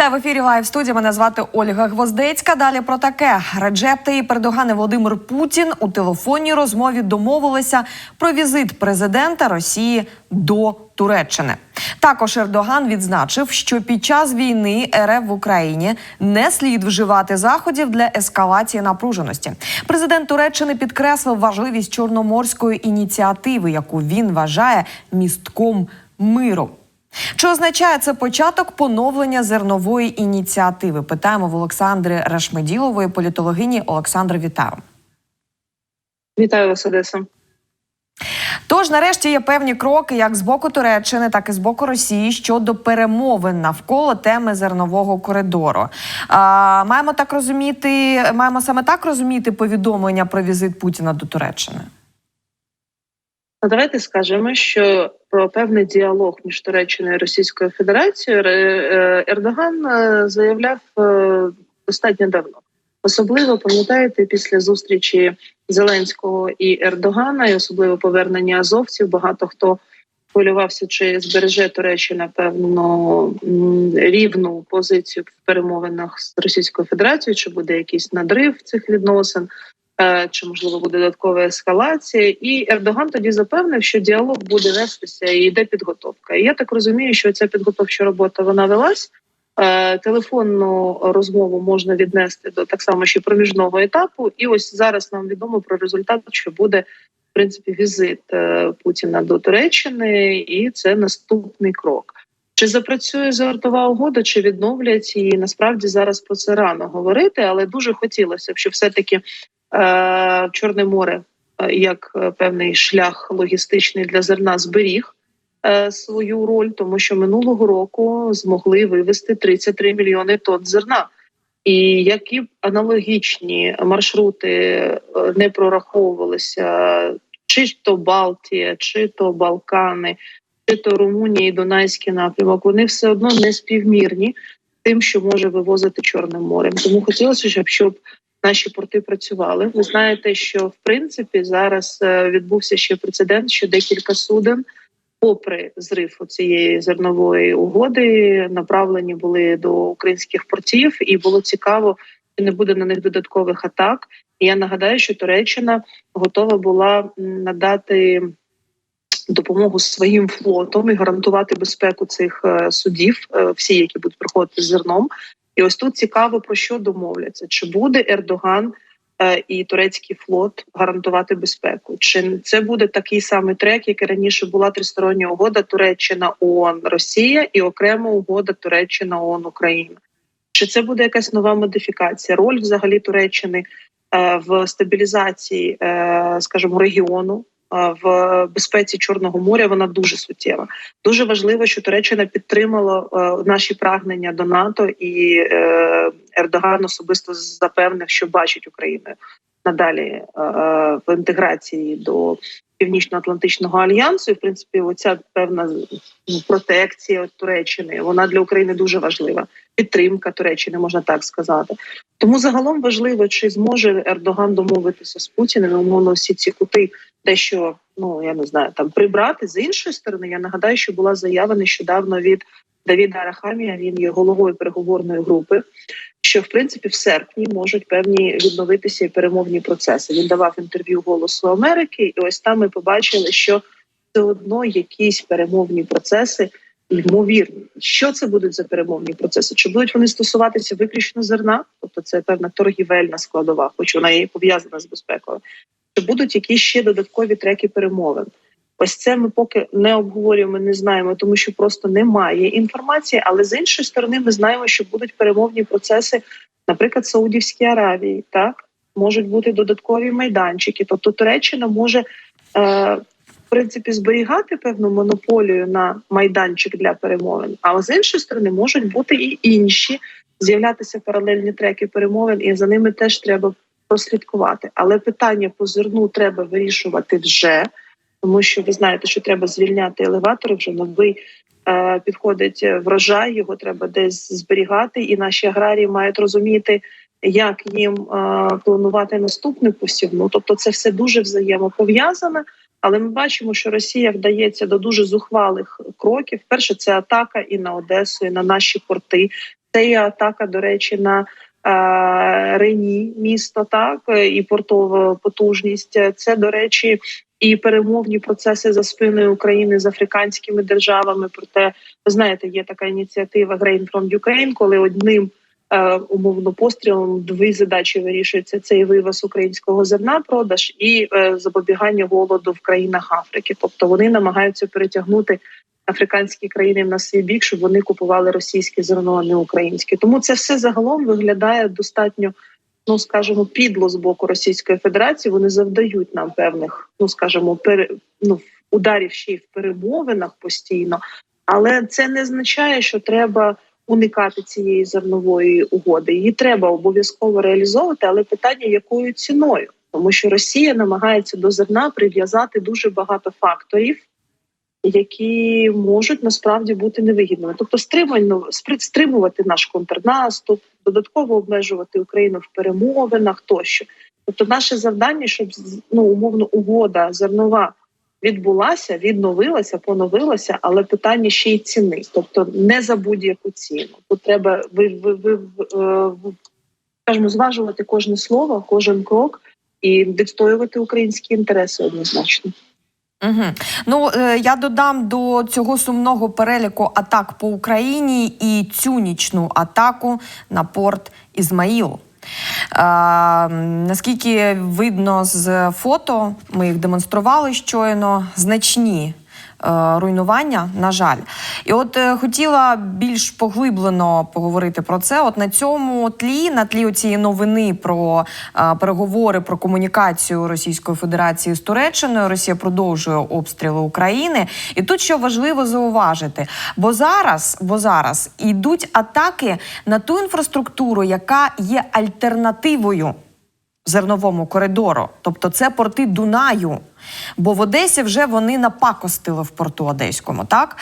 Вітаю в ефірі Лайв студія. Мене звати Ольга Гвоздецька. Далі про таке Реджеп Таїп Ердоган і Володимир Путін у телефонній розмові домовилися про візит президента Росії до Туреччини. Також Ердоган відзначив, що під час війни РФ в Україні не слід вживати заходів для ескалації напруженості. Президент Туреччини підкреслив важливість чорноморської ініціативи, яку він вважає містком миру. Чи означає це початок поновлення зернової ініціативи? Питаємо в Олександри Рашмеділової, політологині Олександра Вітаю. Вітаю вас, Одеса. Тож, нарешті, є певні кроки як з боку Туреччини, так і з боку Росії щодо перемовин навколо теми зернового коридору. А, маємо так розуміти, маємо саме так розуміти повідомлення про візит Путіна до Туреччини. Ну, давайте скажемо, що про певний діалог між Туреччиною і Російською Федерацією е, Ердоган е, заявляв е, достатньо давно. Особливо пам'ятаєте, після зустрічі Зеленського і Ердогана, і особливо повернення азовців, багато хто хвилювався, чи збереже Туреччина певну рівну позицію в перемовинах з Російською Федерацією, чи буде якийсь надрив цих відносин. Чи можливо буде додаткова ескалація, і Ердоган тоді запевнив, що діалог буде вестися і йде підготовка. І я так розумію, що ця підготовча робота вона велась. Телефонну розмову можна віднести до так само ще проміжного етапу. І ось зараз нам відомо про результат, що буде в принципі візит е, Путіна до Туреччини, і це наступний крок. Чи запрацює зартова угода, чи відновлять і насправді зараз про це рано говорити, але дуже хотілося б, щоб все таки Е, Чорне море е, як е, певний шлях логістичний для зерна зберіг свою роль, тому що минулого року змогли вивести 33 мільйони тонн зерна. І які б аналогічні маршрути не прораховувалися, чи то Балтія, чи то Балкани, чи то Румунія і Дунайський напрямок, вони все одно не співмірні тим, що може вивозити Чорним морем. Тому хотілося, щоб щоб наші порти працювали. Ви знаєте, що в принципі зараз е, відбувся ще прецедент, що декілька суден, попри зрив цієї зернової угоди, направлені були до українських портів, і було цікаво, чи не буде на них додаткових атак. І Я нагадаю, що Туреччина готова була надати. Допомогу своїм флотом і гарантувати безпеку цих е, судів, е, всі, які будуть приходити з зерном, і ось тут цікаво про що домовляться: чи буде Ердоган е, і турецький флот гарантувати безпеку? Чи це буде такий самий трек, як і раніше була тристороння угода Туреччина ООН Росія і окрема угода Туреччина ООН Україна? Чи це буде якась нова модифікація? Роль взагалі Туреччини е, в стабілізації, е, скажімо, регіону? В безпеці Чорного моря вона дуже суттєва. Дуже важливо, що Туреччина підтримала наші прагнення до НАТО, і е, Ердоган особисто запевнив, що бачить Україну надалі е, в інтеграції до Північно-Атлантичного альянсу, і в принципі, оця певна ну, протекція Туреччини вона для України дуже важлива. Підтримка Туреччини можна так сказати. Тому загалом важливо, чи зможе Ердоган домовитися з Путіним, умовно всі ці кути, дещо ну я не знаю, там прибрати з іншої сторони. Я нагадаю, що була заява нещодавно від Давіда Арахамія. Він є головою переговорної групи що в принципі в серпні можуть певні відновитися і перемовні процеси. Він давав інтерв'ю Голосу Америки, і ось там ми побачили, що все одно якісь перемовні процеси ймовірні. Що це будуть за перемовні процеси? Чи будуть вони стосуватися виключно зерна? Тобто це певна торгівельна складова, хоч вона є пов'язана з безпекою. Чи будуть якісь ще додаткові треки перемовин? Ось це ми поки не обговорюємо, не знаємо, тому що просто немає інформації. Але з іншої сторони, ми знаємо, що будуть перемовні процеси, наприклад, Саудівській Аравії, так можуть бути додаткові майданчики. Тобто Туреччина може е, принципі зберігати певну монополію на майданчик для перемовин. А з іншої сторони можуть бути і інші з'являтися паралельні треки перемовин, і за ними теж треба прослідкувати. Але питання по зерну треба вирішувати вже тому що ви знаєте, що треба звільняти елеватори. Вже новий е, підходить врожай, його треба десь зберігати, і наші аграрії мають розуміти, як їм е, планувати наступну посівну. Тобто, це все дуже взаємопов'язане. Але ми бачимо, що Росія вдається до дуже зухвалих кроків. Перше, це атака і на Одесу, і на наші порти. Це є атака, до речі, на е, Рені, місто, так і портова потужність. Це, до речі, і перемовні процеси за спиною України з африканськими державами. Проте ви знаєте, є така ініціатива Grain from Ukraine, коли одним умовно пострілом дві задачі вирішуються: це і вивоз українського зерна, продаж і е, запобігання голоду в країнах Африки. Тобто вони намагаються перетягнути африканські країни на свій бік, щоб вони купували російське зерно, а не українське. Тому це все загалом виглядає достатньо. Ну, скажімо, підло з боку Російської Федерації вони завдають нам певних, ну скажімо, пере, ну, ударів ще й в перемовинах постійно, але це не означає, що треба уникати цієї зернової угоди. Її треба обов'язково реалізовувати, але питання якою ціною, тому що Росія намагається до зерна прив'язати дуже багато факторів, які можуть насправді бути невигідними, тобто стримально стримувати наш контрнаступ, додатково обмежувати Україну в перемовинах тощо. Тобто, наше завдання, щоб ну умовно угода зернова відбулася, відновилася, поновилася, але питання ще й ціни, тобто не за будь-яку ціну. Тут треба ви, ви, ви, ви скажімо, зважувати кожне слово, кожен крок і відстоювати українські інтереси однозначно. Угу. Ну е, я додам до цього сумного переліку атак по Україні і цю нічну атаку на порт Ізмаїл. Наскільки видно з фото, ми їх демонстрували щойно значні. Е, Руйнування, на жаль, і от е, хотіла більш поглиблено поговорити про це. От на цьому тлі, на тлі цієї новини про е, переговори про комунікацію Російської Федерації з Туреччиною. Росія продовжує обстріли України. І тут що важливо зауважити, бо зараз, бо зараз йдуть атаки на ту інфраструктуру, яка є альтернативою зерновому коридору, тобто це порти Дунаю. Бо в Одесі вже вони напакостили в порту Одеському, так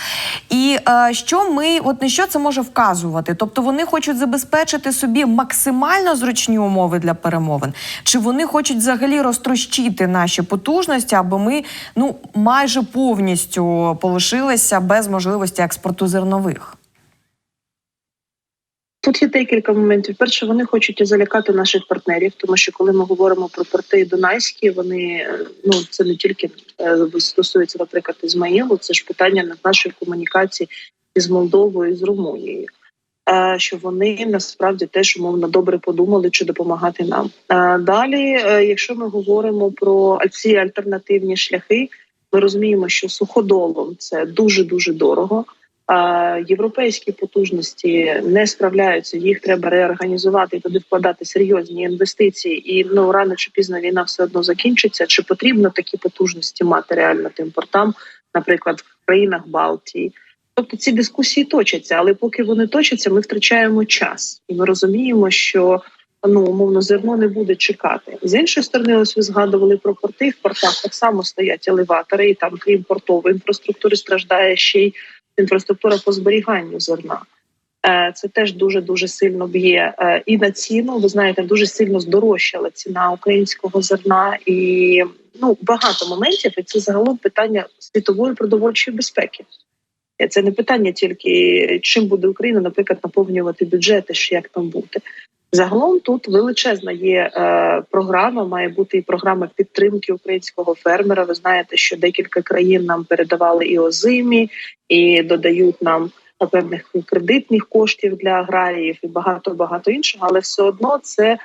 і е, що ми, от на що це може вказувати? Тобто вони хочуть забезпечити собі максимально зручні умови для перемовин, чи вони хочуть взагалі розтрощити наші потужності, аби ми ну майже повністю полишилися без можливості експорту зернових? Тут є декілька моментів. Перше, вони хочуть залякати наших партнерів, тому що коли ми говоримо про порти Дунайські, вони ну це не тільки стосується, наприклад, Ізмаїлу, це ж питання нашої комунікації із Молдовою, з Румунією. Що вони насправді теж умовно добре подумали, чи допомагати нам далі. Якщо ми говоримо про ці альтернативні шляхи, ми розуміємо, що суходолом це дуже дуже дорого. Європейські потужності не справляються, їх треба реорганізувати і туди вкладати серйозні інвестиції. І ну рано чи пізно війна все одно закінчиться. Чи потрібно такі потужності мати реально тим портам, наприклад, в країнах Балтії? Тобто ці дискусії точаться, але поки вони точаться, ми втрачаємо час, і ми розуміємо, що ну умовно зерно не буде чекати. З іншої сторони, ось ви згадували про порти. В портах так само стоять елеватори, і там, крім портової інфраструктури, страждає ще й інфраструктура по зберіганню зерна. Це теж дуже дуже сильно б'є і на ціну. Ви знаєте, дуже сильно здорожчала ціна українського зерна, і ну багато моментів. І це загалом питання світової продовольчої безпеки. Це не питання тільки чим буде Україна, наприклад, наповнювати бюджети, ж як там бути. Загалом тут величезна є е, програма. Має бути і програма підтримки українського фермера. Ви знаєте, що декілька країн нам передавали і озимі, і додають нам певних кредитних коштів для аграріїв і багато багато іншого, але все одно це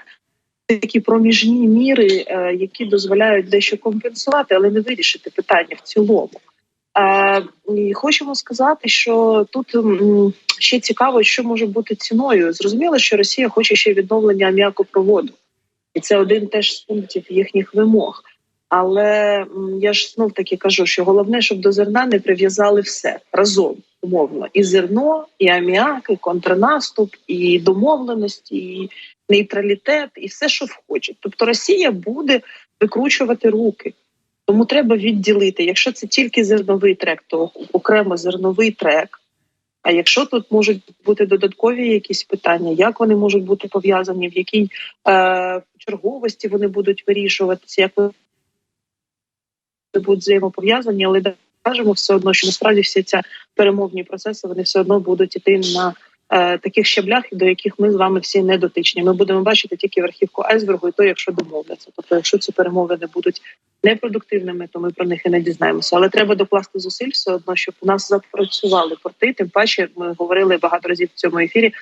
такі проміжні міри, е, які дозволяють дещо компенсувати, але не вирішити питання в цілому. Хочемо сказати, що тут ще цікаво, що може бути ціною. Зрозуміло, що Росія хоче ще відновлення м'якопроводу, і це один теж з пунктів їхніх вимог. Але я ж знов таки кажу, що головне, щоб до зерна не прив'язали все разом умовно: і зерно, і аміак, і контрнаступ, і домовленості, і нейтралітет, і все, що вхоче. Тобто Росія буде викручувати руки. Тому треба відділити. Якщо це тільки зерновий трек, то окремо зерновий трек. А якщо тут можуть бути додаткові якісь питання, як вони можуть бути пов'язані, в якій е, черговості вони будуть вирішуватися, як вони будуть взаємопов'язані, але кажемо все одно, що насправді всі ці перемовні процеси вони все одно будуть іти на таких щаблях, до яких ми з вами всі не дотичні. Ми будемо бачити тільки верхівку айсбергу, і то, якщо домовляться. Тобто, якщо ці перемовини будуть непродуктивними, то ми про них і не дізнаємося. Але треба докласти зусиль все одно, щоб у нас запрацювали порти. Тим паче, ми говорили багато разів в цьому ефірі.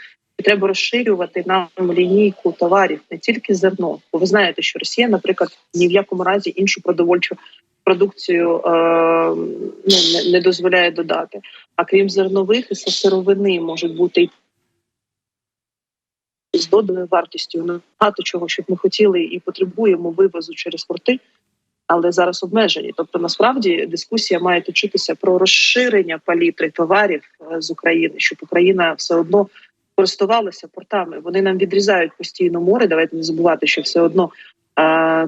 Треба розширювати нам лінійку товарів, не тільки зерно. Бо ви знаєте, що Росія, наприклад, ні в якому разі іншу продовольчу продукцію е, ну, не, дозволяє додати. А крім зернових, і сировини можуть бути з доданою вартістю багато чого, щоб ми хотіли і потребуємо вивозу через порти, але зараз обмежені. Тобто, насправді дискусія має точитися про розширення палітри товарів е, з України, щоб Україна все одно користувалася портами. Вони нам відрізають постійно море. Давайте не забувати, що все одно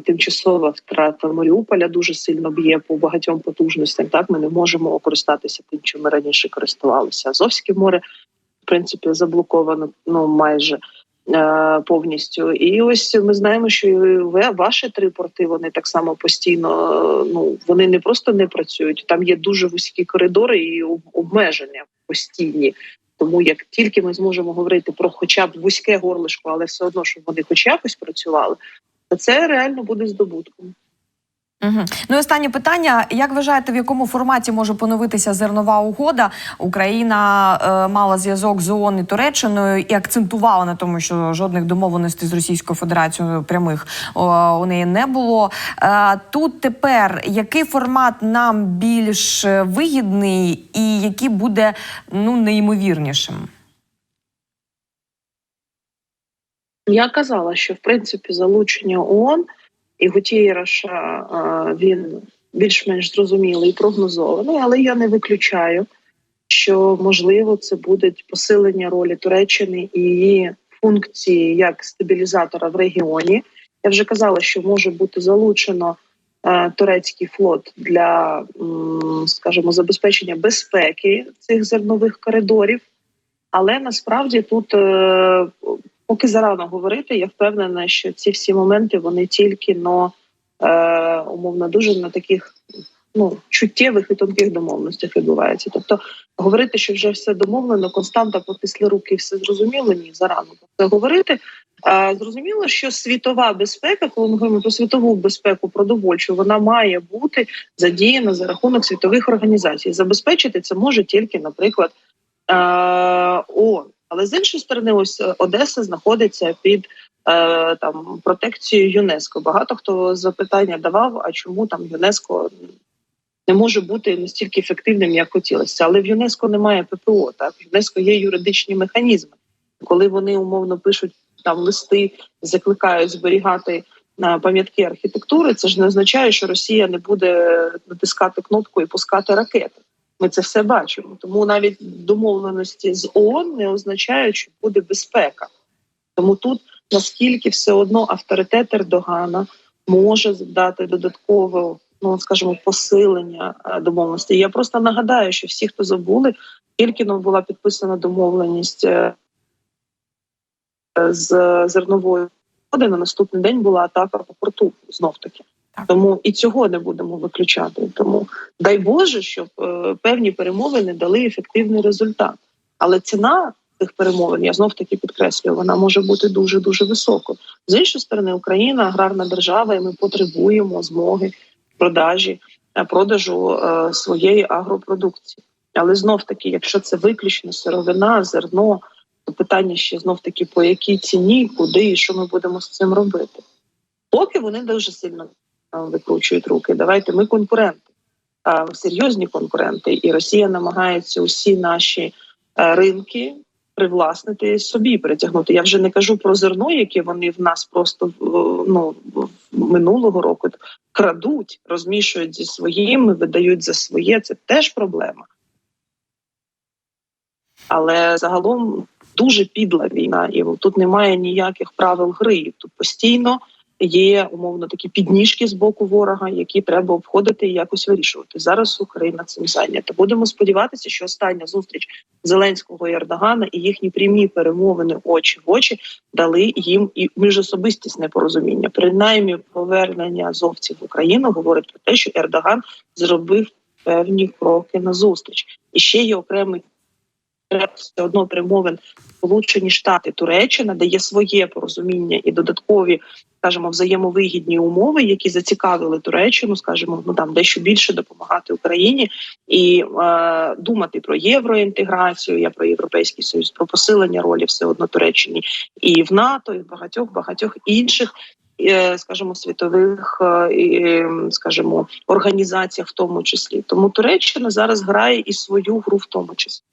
тимчасова втрата Маріуполя дуже сильно б'є по багатьом потужностям. Так ми не можемо користатися тим, чим ми раніше користувалися. Азовське море в принципі заблоковано ну майже. е, Повністю, і ось ми знаємо, що і ваші три порти вони так само постійно. Ну вони не просто не працюють. Там є дуже вузькі коридори і обмеження постійні. Тому як тільки ми зможемо говорити про хоча б вузьке горлишко, але все одно, щоб вони хоч якось працювали, це реально буде здобутком. Угу. Ну і останнє питання: як вважаєте, в якому форматі може поновитися зернова угода? Україна е, мала зв'язок з ООН і Туреччиною і акцентувала на тому, що жодних домовленостей з Російською Федерацією прямих о, у неї не було. Е, тут тепер який формат нам більш е, вигідний і який буде ну неймовірнішим? Я казала, що в принципі залучення ООН і Гутієраша він більш-менш зрозумілий і прогнозований, але я не виключаю, що можливо це буде посилення ролі Туреччини і її функції як стабілізатора в регіоні. Я вже казала, що може бути залучено турецький флот для, скажімо, забезпечення безпеки цих зернових коридорів. Але насправді тут е, поки зарано говорити, я впевнена, що ці всі моменти вони тільки но е, умовно дуже на таких ну чуттєвих і тонких домовленостях відбуваються. Тобто говорити, що вже все домовлено, константа потисли руки, і все зрозуміло. Ні, зарано це говорити. Е, зрозуміло, що світова безпека, коли ми говоримо про світову безпеку продовольчу, вона має бути задіяна за рахунок світових організацій. Забезпечити це може тільки, наприклад, е, ООН. Але з іншої сторони, ось е, Одеса знаходиться під е, там протекцією ЮНЕСКО. Багато хто запитання давав, а чому там ЮНЕСКО не може бути настільки ефективним, як хотілося. Але в ЮНЕСКО немає ППО. Так в ЮНЕСКО є юридичні механізми. Коли вони умовно пишуть там листи, закликають зберігати на пам'ятки архітектури, це ж не означає, що Росія не буде натискати кнопку і пускати ракети. Ми це все бачимо. Тому навіть домовленості з ООН не означають, що буде безпека. Тому тут наскільки все одно авторитет Ердогана може дати додаткове, ну скажімо, посилення е, домовленості. Я просто нагадаю, що всі, хто забули, тільки но була підписана домовленість е, з зерновою на наступний день була атака по порту знов таки. Тому і цього не будемо виключати. Тому дай Боже, щоб е, певні перемовини дали ефективний результат. Але ціна цих перемовин, я знов таки підкреслюю, вона може бути дуже дуже високою. З іншої сторони, Україна аграрна держава, і ми потребуємо змоги продажі е, продажу е, своєї агропродукції. Але знов таки, якщо це виключно сировина, зерно, то питання ще знов таки по якій ціні, куди і що ми будемо з цим робити. Поки вони дуже сильно викручують руки. Давайте ми конкуренти, серйозні конкуренти, і Росія намагається усі наші е, ринки привласнити собі, притягнути. Я вже не кажу про зерно, яке вони в нас просто ну минулого року крадуть, розмішують зі своїми, видають за своє. Це теж проблема. Але загалом дуже підла війна, і тут немає ніяких правил гри. Тут постійно є умовно такі підніжки з боку ворога, які треба обходити і якось вирішувати. Зараз Україна цим зайнята. Будемо сподіватися, що остання зустріч Зеленського і Ердогана і їхні прямі перемовини очі в очі дали їм і міжособистісне порозуміння. Принаймні, повернення азовців в Україну говорить про те, що Ердоган зробив певні кроки на зустріч. І ще є окремий все одно перемовин Сполучені Штати Туреччина, де є своє порозуміння і додаткові, скажімо, взаємовигідні умови, які зацікавили Туреччину, скажімо, ну там дещо більше допомагати Україні і е, думати про євроінтеграцію, я про європейський союз, про посилення ролі все одно Туреччині і в НАТО, і в багатьох багатьох інших. е, Скажімо, світових е, скажімо, організаціях, в тому числі, тому Туреччина зараз грає і свою гру, в тому числі.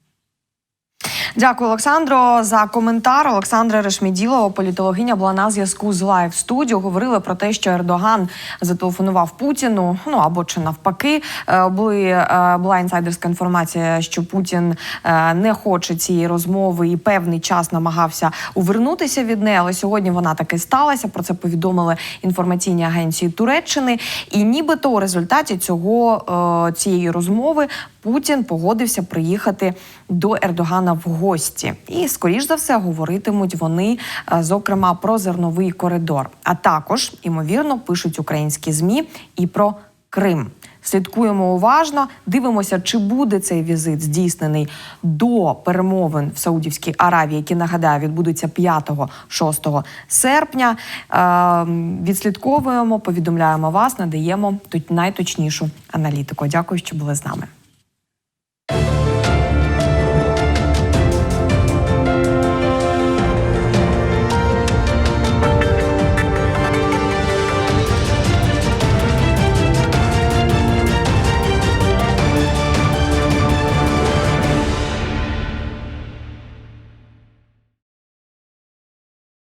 Дякую, Олександро, за коментар. Олександра Решміділова, політологиня, була на зв'язку з Лайв студіо. Говорили про те, що Ердоган зателефонував Путіну. Ну або чи навпаки, Е, були е, була інсайдерська інформація, що Путін е, не хоче цієї розмови і певний час намагався увернутися від неї. Але сьогодні вона таки сталася. Про це повідомили інформаційні агенції Туреччини. І нібито у результаті цього цієї розмови Путін погодився приїхати до Ердогана в гості, і скоріш за все говоритимуть вони, е, зокрема, про зерновий коридор. А також імовірно пишуть українські змі і про Крим. Слідкуємо уважно, дивимося, чи буде цей візит здійснений до перемовин в Саудівській Аравії, які нагадаю відбудуться 5-6 серпня. Е, відслідковуємо, повідомляємо вас, надаємо тут найточнішу аналітику. Дякую, що були з нами.